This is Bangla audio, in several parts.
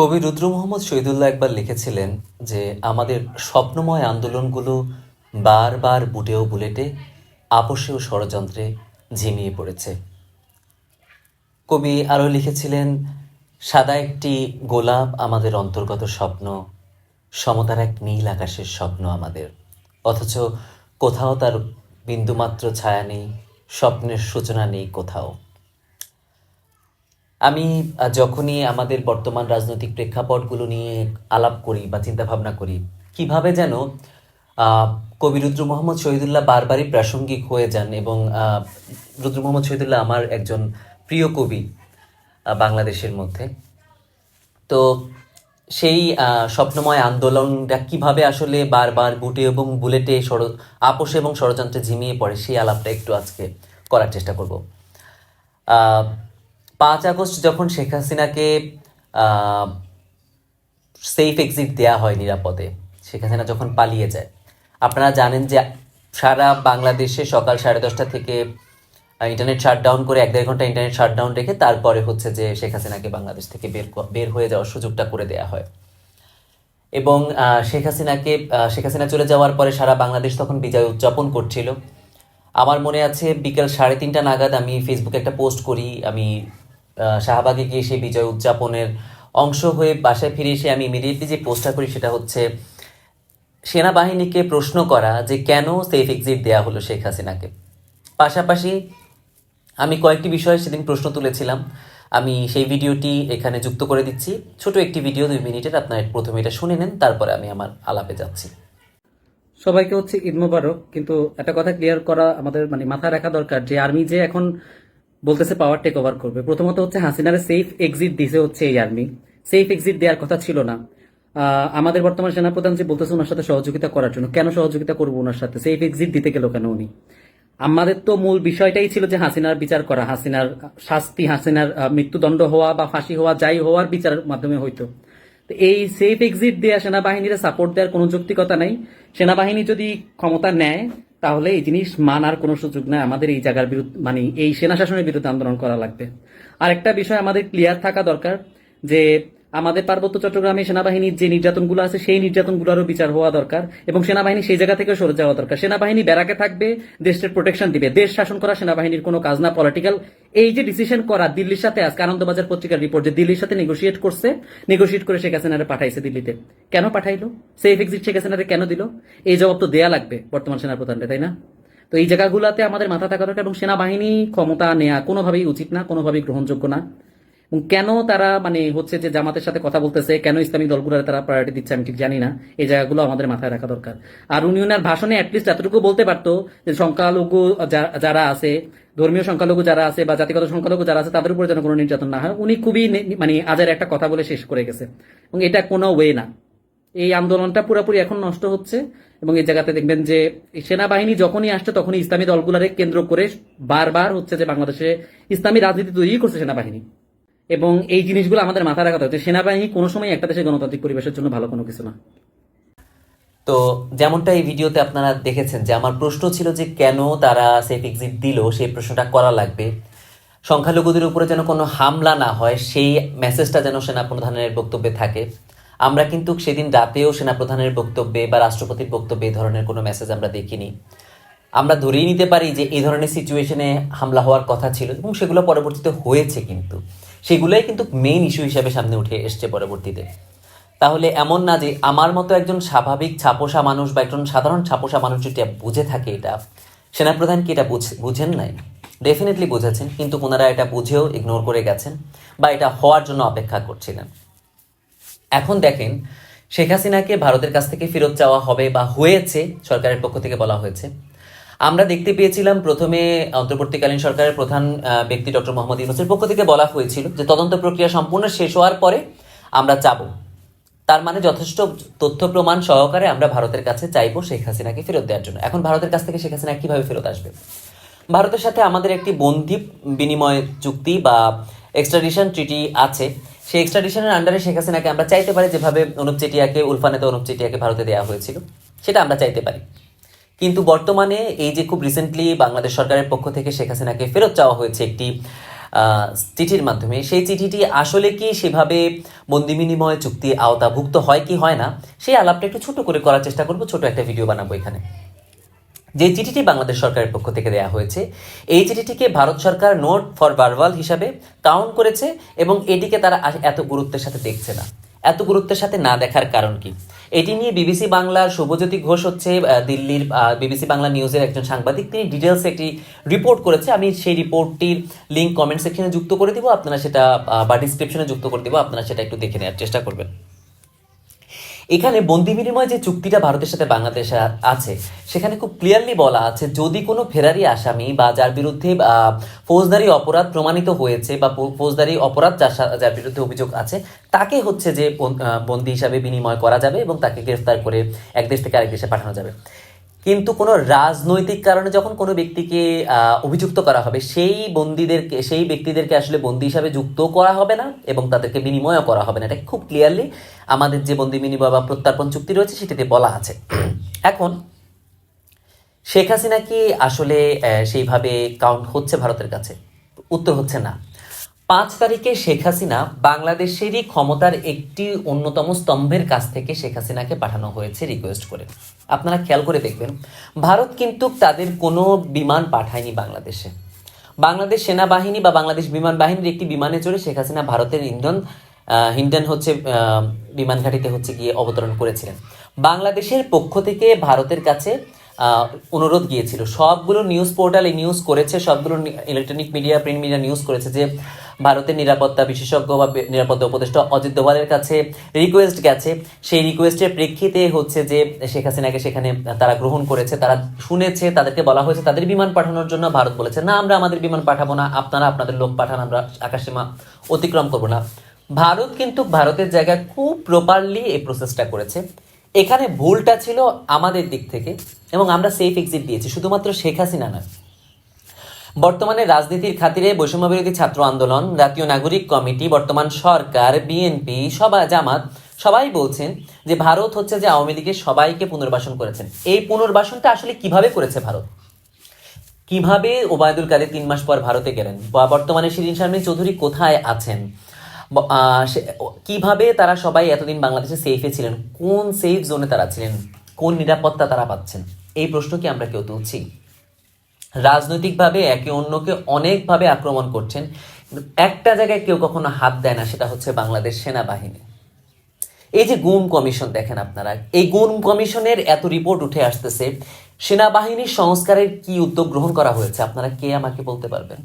কবি রুদ্র মোহাম্মদ শহীদুল্লাহ একবার লিখেছিলেন যে, আমাদের স্বপ্নময় আন্দোলনগুলো বারবার বুটেও বুলেটে আপোষেও ষড়যন্ত্রে ঝিমিয়ে পড়েছে। কবি আরও লিখেছিলেন, সাদা একটি গোলাপ আমাদের অন্তর্গত স্বপ্ন, সমতার এক নীল আকাশের স্বপ্ন আমাদের। অথচ কোথাও তার বিন্দুমাত্র ছায়া নেই, স্বপ্নের সূচনা নেই কোথাও। আমি যখনই আমাদের বর্তমান রাজনৈতিক প্রেক্ষাপটগুলো নিয়ে আলাপ করি বা চিন্তা ভাবনা করি, কীভাবে যেন কবি রুদ্র মোহাম্মদ শহীদুল্লাহ বারবারই প্রাসঙ্গিক হয়ে যান এবং রুদ্র মোহাম্মদ শহীদুল্লাহ আমার একজন প্রিয় কবি বাংলাদেশের মধ্যে। তো সেই স্বপ্নময় আন্দোলনটা কীভাবে আসলে বারবার বুটে এবং বুলেটে ষড় আপোষে এবং ষড়যন্ত্রে ঝিমিয়ে পড়ে সেই আলাপটা একটু আজকে করার চেষ্টা করব। পাঁচ আগস্ট যখন শেখ হাসিনাকে সেফ এক্সিট দেয়া হয় নিরাপদে, শেখ হাসিনা যখন পালিয়ে যায়, আপনারা জানেন যে সারা বাংলাদেশে সকাল সাড়ে দশটা থেকে ইন্টারনেট শাটডাউন করে এক দেড় ঘণ্টা ইন্টারনেট শাটডাউন রেখে তারপরে হচ্ছে যে শেখ হাসিনাকে বাংলাদেশ থেকে বের বের হয়ে যাওয়ার সুযোগটা করে দেয়া হয়। এবং শেখ হাসিনাকে শেখ হাসিনা চলে যাওয়ার পরে সারা বাংলাদেশ তখন বিজয় উদযাপন করছিল। আমার মনে আছে বিকেল সাড়ে তিনটা নাগাদ আমি ফেসবুকে একটা পোস্ট করি, আমি শাহবাগে গিয়ে সেই বিজয় উদযাপনের অংশ হয়ে বাসায় ফিরে এসে আমি ইমিডিয়েটলি যে পোস্টটা করি সেটা হচ্ছে, সেনাবাহিনীকে প্রশ্ন করা যে কেন সেফ এক্সিট দেয়া হলো শেখ হাসিনাকে? পাশাপাশি আমি কয়েকটি বিষয়ে সেদিন প্রশ্ন তুলেছিলাম। আমি সেই ভিডিওটি এখানে যুক্ত করে দিচ্ছি। ছোট একটি ভিডিও, দুই মিনিটের, আপনার প্রথমে এটা শুনে নেন, তারপরে আমি আমার আলাপে যাচ্ছি। সবাইকে হচ্ছে ঈদ মোবারক। কিন্তু একটা কথা ক্লিয়ার করা আমাদের মানে মাথায় রাখা দরকার যে আর্মি যে এখন বলতেছে পাওয়ার টেক ওভার করবে। প্রথমত হচ্ছে হাসিনার সেফ এক্সিট দিছে হচ্ছে এই আর্মি সেফ এক্সিট দেওয়ার কথা ছিল না। আমাদের বর্তমান সেনাপ্রধান যে বলতেছে ওনার সাথে সহযোগিতা করার জন্য। কেন সহযোগিতা করব ওনার সাথে? সেফ এক্সিট দিতে গেল কেন উনি? আমাদের তো মূল বিষয়টাই ছিল যে হাসিনার বিচার করা, হাসিনার শাস্তি, হাসিনার মৃত্যুদণ্ড হওয়া বা ফাঁসি হওয়া, যাই হওয়ার বিচারের মাধ্যমে হইতো। তো এই সেফ এক্সিট দেওয়া সেনাবাহিনীর সাপোর্ট দেওয়ার কোনো যৌক্তিকতা নাই। সেনাবাহিনী যদি ক্ষমতা নেয় তাহলে এই জিনিস মানার কোনো সুযোগ নাই। আমাদের এই জায়গার বিরুদ্ধে মানে এই সেনা শাসনের বিরুদ্ধে আন্দোলন করা লাগবে। আরেকটা বিষয় আমাদের ক্লিয়ার থাকা দরকার যে আমাদের পার্বত্য চট্টগ্রামে সেনাবাহিনীর যে নির্যাতনগুলো আছে, সেই নির্যাতনগুলোরও বিচার হওয়া দরকার এবং সেনাবাহিনী সেই জায়গা থেকে সরে যাওয়া দরকার। সেনাবাহিনী ব্যারাকে থাকবে দেশের প্রোটেকশন দিবে। দেশ শাসন করা সেনাবাহিনীর কোনো কাজ না পলিটিক্যাল এই যে ডিসিশন করা দিল্লির সাথে, আজকে আনন্দবাজার পত্রিকার রিপোর্ট যে দিল্লির সাথে নেগোসিয়েট করছে নেগোসিয়েট করে শেখ হাসিনারে পাঠাইছে দিল্লিতে। কেন পাঠাইলো? সেফ এক্সিট শেখ হাসিনারে কেন দিল? এই জবাব তো দেয়া লাগবে বর্তমান সেনাপ্রধানরে তাই না? তো এই জায়গাগুলোতে আমাদের মাথা থাকা দরকার এবং সেনাবাহিনী ক্ষমতা নেওয়া কোনোভাবেই উচিত না, কোনোভাবেই গ্রহণযোগ্য না। এবং কেন তারা মানে হচ্ছে যে জামাতের সাথে কথা বলতেছে, কেন ইসলামিক দলগুলোর তারা প্রায়োরিটি দিচ্ছে আমি ঠিক জানি না, এই জায়গাগুলো আমাদের মাথায় রাখা দরকার। আর উনি ওনার ভাষণে অ্যাটলিস্ট এতটুকু বলতে পারতো যে সংখ্যালঘু যারা আছে, ধর্মীয় সংখ্যালঘু যারা আছে বা জাতিগত সংখ্যালঘু যারা আছে, তাদের উপর যেন কোনো নির্যাতন না হয়। উনি খুবই মানে আজের একটা কথা বলে শেষ করে গেছে। এবং এটা কোনো ওয়ে না। এই আন্দোলনটা পুরোপুরি এখন নষ্ট হচ্ছে এবং এই জায়গাতে দেখবেন যে সেনাবাহিনী যখনই আসছে, তখনই ইসলামী দলগুলারে কেন্দ্র করে বারবার হচ্ছে যে বাংলাদেশে ইসলামী রাজনীতি তৈরি করছে সেনাবাহিনী। এবং এই জিনিসগুলো আমাদের মাথায় রাখা যে সেনাবাহিনী কোনো সময় একটা দেশের গণতান্ত্রিক পরিবেশের জন্য ভালো কোনো কিছু না। তো যেমনটা এই ভিডিওতে আপনারা দেখেছেন যে আমার প্রশ্ন ছিল যে কেন তারা সেফ এক্সিট দিল, সেই প্রশ্নটা করা লাগবে। সংখ্যালঘুদের উপরে যেন কোনো হামলা না হয়, সেই মেসেজটা যেন সেনাপ্রধানের বক্তব্যে থাকে। আমরা কিন্তু সেদিন রাতেও সেনাপ্রধানের বক্তব্যে বা রাষ্ট্রপতির বক্তব্যে এই ধরনের কোনো মেসেজ আমরা দেখিনি। আমরা ধরেই নিতে পারি যে এই ধরনের সিচুয়েশনে হামলা হওয়ার কথা ছিল এবং সেগুলো পরবর্তীতে হয়েছে কিন্তু। সেগুলোই কিন্তু মেইন ইস্যু হিসাবে সামনে উঠে এসছে পরবর্তীতে। তাহলে এমন না যে আমার মতো একজন স্বাভাবিক ছাপোষা মানুষ বা একজন সাধারণ ছাপোষা মানুষ যদি বুঝে থাকে এটা, সেনাপ্রধান কি এটা বুঝ- বুঝেন নাই? ডেফিনেটলি বুঝেছেন, কিন্তু ওনারা এটা বুঝেও ইগনোর করে গেছেন বা এটা হওয়ার জন্য অপেক্ষা করছিলেন। এখন দেখেন, শেখ হাসিনাকে ভারতের কাছ থেকে ফেরত চাওয়া হবে বা হয়েছে, সরকারের পক্ষ থেকে বলা হয়েছে। আমরা দেখতে পেয়েছিলাম প্রথমে অন্তর্বর্তীকালীন সরকারের প্রধান ব্যক্তি ডক্টর মোহাম্মদ ইউনুসের পক্ষ থেকে বলা হয়েছিল যে তদন্ত প্রক্রিয়া সম্পূর্ণ শেষ হওয়ার পরে আমরা চাবো। তার মানে যথেষ্ট তথ্য প্রমাণ সহকারে আমরা ভারতের কাছে চাইব শেখ হাসিনাকে ফেরত দেওয়ার জন্য। এখন ভারতের কাছ থেকে শেখ হাসিনা কীভাবে ফেরত আসবে? ভারতের সাথে আমাদের একটি বন্দি বিনিময় চুক্তি বা এক্সট্রাডিশন ট্রিটি আছে। সেই এক্সট্রাডিশনের আন্ডারে শেখ হাসিনাকে আমরা চাইতে পারি যেভাবে অনুপ চেটিয়াকে, উলফানেতে অনুপ চেটিয়াকে ভারতে দেওয়া হয়েছিল। সেটা আমরা চাইতে পারি। কিন্তু বর্তমানে এই যে খুব রিসেন্টলি বাংলাদেশ সরকারের পক্ষ থেকে শেখ হাসিনাকে ফেরত চাওয়া হয়েছে একটি চিঠির মাধ্যমে, সেই চিঠিটি আসলে কি সেভাবে বন্দি বিনিময় চুক্তি আওতাভুক্ত হয় কি হয় না, সেই আলাপটা একটু ছোট করে করার চেষ্টা করব, ছোট একটা ভিডিও বানাবো এখানে। যে চিঠিটি বাংলাদেশ সরকারের পক্ষ থেকে দেয়া হয়েছে, এই চিঠিটিকে ভারত সরকার নোট ফর ভার্বাল হিসাবে কাউন্ট করেছে এবং এটিকে তারা এত গুরুত্বের সাথে দেখছে না। এত গুরুত্বের সাথে না দেখার কারণ কি? এটি নিয়ে বিবিসি বাংলার শুভজ্যোতি ঘোষ হচ্ছে দিল্লির বিবিসি বাংলা নিউজের একজন সাংবাদিক। তিনি ডিটেলস একটি রিপোর্ট করেছে। আমি সেই রিপোর্টটির লিঙ্ক কমেন্ট সেকশনে যুক্ত করে দিব। আপনারা সেটা বা ডিসক্রিপশনে যুক্ত করে দিব। আপনারা সেটা একটু দেখে নেওয়ার চেষ্টা করবেন। এখানে বন্দি বিনিময় যে চুক্তিটা ভারতের সাথে বাংলাদেশে আছে, সেখানে খুব ক্লিয়ারলি বলা আছে, যদি কোনো ফেরারি আসামি বা যার বিরুদ্ধে ফৌজদারি অপরাধ প্রমাণিত হয়েছে বা ফৌজদারি অপরাধ যার যার বিরুদ্ধে অভিযোগ আছে, তাকে হচ্ছে যে বন্দি হিসাবে বিনিময় করা যাবে এবং তাকে গ্রেফতার করে এক দেশ থেকে আরেক দেশে পাঠানো যাবে। কিন্তু কোনো রাজনৈতিক কারণে যখন কোনো ব্যক্তিকে অভিযুক্ত করা হবে, সেই বন্দীদেরকে, সেই ব্যক্তিদেরকে আসলে বন্দী হিসাবে যুক্ত করা হবে না এবং তাদেরকে বিনিময়ও করা হবে না। এটা খুব ক্লিয়ারলি আমাদের যে বন্দি বিনিময় বা প্রত্যার্পণ চুক্তি রয়েছে সেটিতে বলা আছে। এখন, শেখ হাসিনা কি আসলে সেইভাবে কাউন্ট হচ্ছে ভারতের কাছে? উত্তর হচ্ছে না। পাঁচ তারিখে শেখ হাসিনা বাংলাদেশেরই ক্ষমতার একটি অন্যতম স্তম্ভের কাছ থেকে শেখ হাসিনাকে পাঠানো হয়েছে রিকোয়েস্ট করে। আপনারা খেয়াল করে দেখবেন, ভারত কিন্তু তাদের কোনো বিমান পাঠায়নি বাংলাদেশে। বাংলাদেশ সেনাবাহিনী বা বাংলাদেশ বিমান বাহিনীর একটি বিমানে চড়ে শেখ হাসিনা ভারতের ইন্ধন হিন্ডন হচ্ছে বিমান ঘাঁটিতে হচ্ছে গিয়ে অবতরণ করেছিলেন। বাংলাদেশের পক্ষ থেকে ভারতের কাছে অনুরোধ গিয়েছিল। সবগুলো নিউজ পোর্টালে নিউজ করেছে, সবগুলো electronic media print media news করেছে যে ভারতের নিরাপত্তা বিশেষজ্ঞ বা নিরাপত্তা উপদেষ্টা অজিত দোভালের কাছে রিকোয়েস্ট গেছে। সেই রিকোয়েস্টের প্রেক্ষিতে হচ্ছে যে শেখ হাসিনাকে সেখানে তারা গ্রহণ করেছে, তারা শুনেছে, তাদেরকে বলা হয়েছে, তাদের বিমান পাঠানোর জন্য ভারত বলেছে, না, আমরা আমাদের বিমান পাঠাবো না, আপনারা আপনাদের লোক পাঠান, আমরা আকাশসীমা অতিক্রম করব না। ভারত কিন্তু ভারতের জায়গায় খুব প্রপারলি এই প্রসেসটা করেছে। এখানে ভুলটা ছিল আমাদের দিক থেকে এবং আমরা সেফ এক্সিট দিয়েছি, শুধুমাত্র শেখ হাসিনা নয়। বর্তমানে রাজনীতির খাতিরে বৈষম্য বিরোধী ছাত্র আন্দোলন, জাতীয় নাগরিক কমিটি, বর্তমান সরকার বিএনপি সবাই জামাত, সবাই বলছেন যে ভারত হচ্ছে যে আওয়ামী লীগের সবাইকে পুনর্বাসন করেছেন এই পুনর্বাসনটা আসলে কীভাবে করেছে ভারত? কীভাবে ওবায়দুল কাদের তিন মাস পর ভারতে গেলেন? বা বর্তমানে শিরিন শারমিন চৌধুরী কোথায় আছেন? কীভাবে তারা সবাই এতদিন বাংলাদেশে সেফে ছিলেন? কোন সেফ জোনে তারা ছিলেন? কোন নিরাপত্তা তারা পাচ্ছেন? এই প্রশ্ন কি আমরা কেউ তুলছি? রাজনৈতিকভাবে একে অন্যকে অনেকভাবে আক্রমণ করছেন। একটা জায়গায় কেউ কখনো হাত দেয় না, সেটা হচ্ছে বাংলাদেশ সেনাবাহিনী। এই যে গুম কমিশন দেখেন আপনারা, এই গুম কমিশনের এত রিপোর্ট উঠে আসতেছে সেনাবাহিনীর সংস্কারের কি উদ্যোগ গ্রহণ করা হয়েছে? আপনারা কে আমাকে বলতে পারবেন?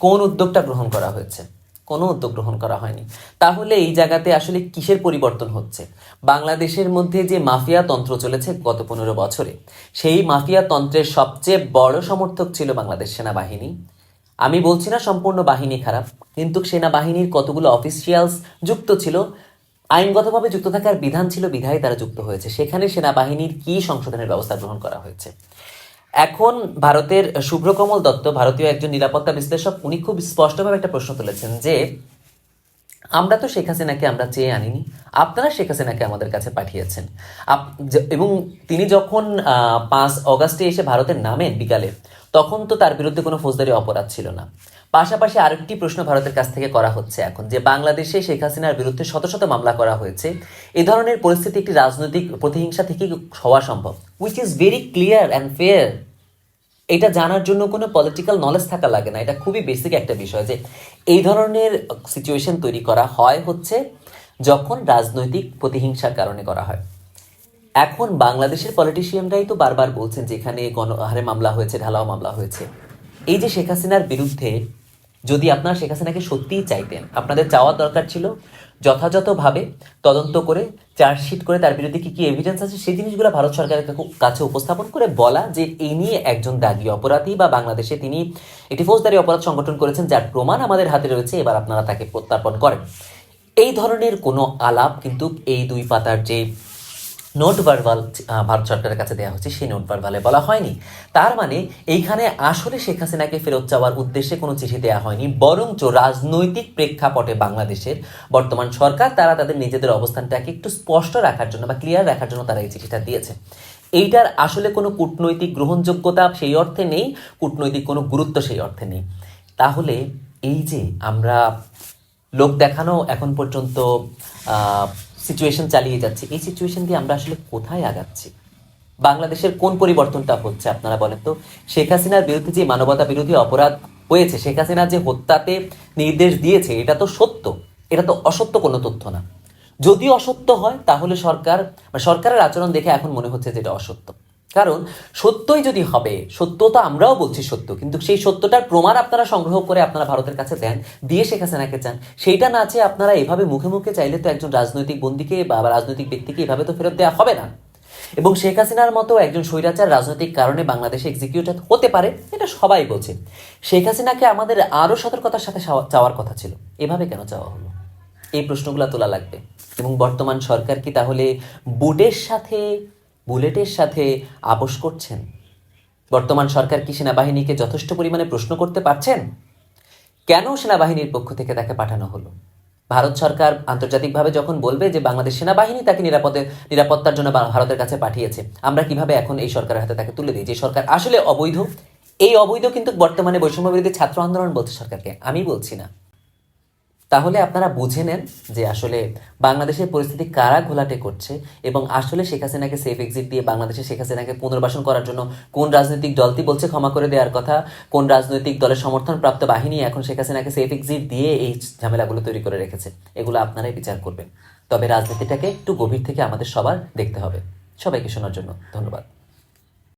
কোন উদ্যোগটা গ্রহণ করা হয়েছে? কোনো উদ্যোগ গ্রহণ করা হয়নি। তাহলে এই জায়গাতে আসলে কিসের পরিবর্তন হচ্ছে? বাংলাদেশের মধ্যে যে মাফিয়া তন্ত্র চলেছে গত পনেরো বছরে, সেই মাফিয়া তন্ত্রের সবচেয়ে বড় সমর্থক ছিল বাংলাদেশ সেনাবাহিনী। আমি বলছি না সম্পূর্ণ বাহিনী খারাপ, কিন্তু সেনাবাহিনীর কতগুলো অফিসিয়ালস যুক্ত ছিল, আইনগতভাবে যুক্ত থাকার বিধান ছিল বিধায় তারা যুক্ত হয়েছে। সেখানে সেনাবাহিনীর কি সংশোধনের ব্যবস্থা গ্রহণ করা হয়েছে? এখন ভারতের শুভ্রকমল দত্ত, ভারতীয় একজন নিরাপত্তা বিশ্লেষক, উনি খুব স্পষ্টভাবে একটা প্রশ্ন তুলেছেন যে, আমরা তো শেখ হাসিনাকে আমরা চেয়ে আনিনি, আপনারা শেখ হাসিনাকে আমাদের কাছে পাঠিয়েছেন। এবং তিনি যখন পাঁচ অগাস্টে এসে ভারতের নামেন বিকালে, তখন তো তার বিরুদ্ধে কোনো ফৌজদারি অপরাধ ছিল না। পাশাপাশি আরেকটি প্রশ্ন ভারতের কাছ থেকে করা হচ্ছে এখন, যে বাংলাদেশে শেখ হাসিনার বিরুদ্ধে শত শত মামলা করা হয়েছে, এ ধরনের পরিস্থিতি একটি রাজনৈতিক প্রতিহিংসা থেকে হওয়া সম্ভব which is very clear and fair এটা জানার জন্য কোনো পলিটিক্যাল নলেজ থাকা লাগে না। এটা খুবই বেসিক একটা বিষয় যে এই ধরনের সিচুয়েশন তৈরি করা হয় হচ্ছে যখন রাজনৈতিক প্রতিহিংসার কারণে করা হয়। এখন বাংলাদেশের পলিটিশিয়ানরাই তো বারবার বলছেন যে এখানে গণহারে মামলা হয়েছে, ঢালাও মামলা হয়েছে। এই যে শেখ হাসিনার বিরুদ্ধে যদি আপনারা শেখ হাসিনাকে সত্যিই চাইতেন, আপনাদের চাওয়ার দরকার ছিল যথাযথভাবে তদন্ত করে, চার্জশিট করে তার বিরুদ্ধে কি কি এভিডেন্স আছে, সেই জিনিসগুলো ভারত সরকারের কাছে উপস্থাপন করে বলা যে এই নিয়ে একজন দাগি অপরাধী বা বাংলাদেশে তিনি একটি ফৌজদারি অপরাধ সংগঠন করেছেন যার প্রমাণ আমাদের হাতে রয়েছে, এবার আপনারা তাকে প্রত্যার্পণ করেন। এই ধরনের কোনো আলাপ কিন্তু এই দুই পাতার যে নোট ভার্বাল ভারত সরকারের কাছে দেওয়া হচ্ছে, সেই নোট ভার্বালে বলা হয়নি। তার মানে এইখানে আসলে শেখ হাসিনাকে ফেরত চাওয়ার উদ্দেশ্যে কোনো চিঠি দেওয়া হয়নি, বরঞ্চ রাজনৈতিক প্রেক্ষাপটে বাংলাদেশের বর্তমান সরকার, তারা তাদের নিজেদের অবস্থানটাকে একটু স্পষ্ট রাখার জন্য বা ক্লিয়ার রাখার জন্য তারা এই চিঠিটা দিয়েছে। এইটার আসলে কোনো কূটনৈতিক গ্রহণযোগ্যতা সেই অর্থে নেই, কূটনৈতিক কোনো গুরুত্ব সেই অর্থে নেই। তাহলে এই যে আমরা লোক দেখানো এখন পর্যন্ত সিচুয়েশন চালিয়ে যাচ্ছে। এই সিচুয়েশন দিয়ে আমরা আসলে কোথায় আগাচ্ছি? বাংলাদেশের কোন পরিবর্তনটা হচ্ছে আপনারা বলেন তো? শেখ হাসিনার বিরুদ্ধে যে মানবতা বিরোধী অপরাধ হয়েছে, শেখ হাসিনা যে হত্যাতে নির্দেশ দিয়েছে, এটা তো সত্য। এটা তো অসত্য কোনো তথ্য না। যদি অসত্য হয়, তাহলে সরকার মানে সরকারের আচরণ দেখে এখন মনে হচ্ছে যে এটা অসত্য। কারণ সত্যই যদি হবে, সত্য তো আমরাও বলছি সত্য, কিন্তু সেই সত্যটার প্রমাণ আপনারা সংগ্রহ করে আপনারা ভারতের কাছে দেন, দিয়ে শেখ হাসিনাকে চান। সেইটা না চেয়ে আপনারা এভাবে মুখে মুখে চাইলে তো একজন রাজনৈতিক বন্দীকে বা রাজনৈতিক ব্যক্তিকে এভাবে তো ফেরত দেওয়া হবে না। এবং শেখ হাসিনার মতো একজন স্বৈরাচার রাজনৈতিক কারণে বাংলাদেশে এক্সিকিউট হতে পারে, এটা সবাই বলছে। শেখ হাসিনাকে আমাদের আরও সতর্কতার সাথে চাওয়ার কথা ছিল, এভাবে কেন চাওয়া হলো? এই প্রশ্নগুলো তোলা লাগবে। এবং বর্তমান সরকার কি তাহলে বুটের সাথে বুলেটের সাথে আপোষ করছেন? বর্তমান সরকার কি সেনাবাহিনীকে যথেষ্ট পরিমাণে প্রশ্ন করতে পারছেন? কেন সেনাবাহিনীর পক্ষ থেকে তাকে পাঠানো হলো? ভারত সরকার আন্তর্জাতিকভাবে যখন বলবে যে বাংলাদেশ সেনাবাহিনী তাকে নিরাপদে, নিরাপত্তার জন্য ভারতের কাছে পাঠিয়েছে, আমরা কীভাবে এখন এই সরকারের হাতে তাকে তুলে দিই? যে সরকার আসলে অবৈধ, এই অবৈধ কিন্তু বর্তমানে বৈষম্য বিরোধী ছাত্র আন্দোলন বলছে সরকারকে। আমি বলছি না। তাহলে আপনারা বুঝে নেন যে আসলে বাংলাদেশের পরিস্থিতি কারা ঘোলাটে করছে এবং আসলে শেখ হাসিনাকে সেফ এক্সিট দিয়ে বাংলাদেশে শেখ হাসিনাকে পুনর্বাসন করার জন্য কোন রাজনৈতিক দলটি বলছে ক্ষমা করে দেওয়ার কথা, কোন রাজনৈতিক দলের সমর্থনপ্রাপ্ত বাহিনী এখন শেখ হাসিনাকে সেফ এক্সিট দিয়ে এই ঝামেলাগুলো তৈরি করে রেখেছে। এগুলো আপনারাই বিচার করবেন। তবে রাজনীতিটাকে একটু গভীর থেকে আমাদের সবার দেখতে হবে। সবাইকে শোনার জন্য ধন্যবাদ।